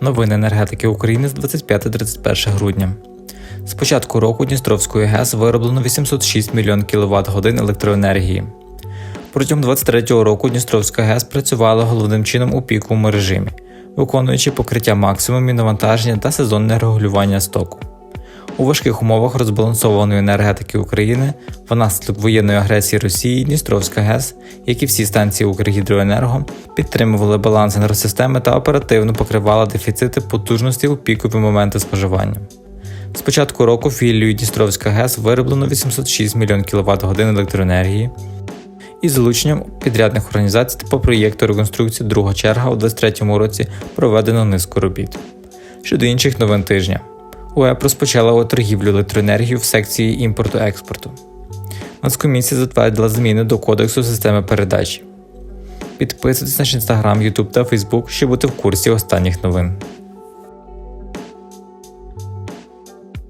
Новини енергетики України з 25-31 грудня. З початку року Дністровської ГЕС вироблено 806 мільйон кВт годин електроенергії. Протягом 2023 року Дністровська ГЕС працювала головним чином у піковому режимі, виконуючи покриття максимумів навантаження та сезонне регулювання стоку. У важких умовах розбалансованої енергетики України внаслідок воєнної агресії Росії Дністровська ГЕС, як і всі станції Укргідроенерго, підтримували баланс енергосистеми та оперативно покривала дефіцити потужності у пікові моменти споживання. З початку року філією Дністровська ГЕС вироблено 806 мільйон кВт годин електроенергії, із залученням підрядних організацій та по проєкту реконструкції друга черга у 2023 році проведено низку робіт. Щодо інших новин тижня, УЕП розпочала торгівлю електроенергію в секції імпорту-експорту. Нацкомісія затвердила зміни до Кодексу системи передачі. Підписуйтесь на наш інстаграм, Ютуб та Фейсбук, щоб бути в курсі останніх новин.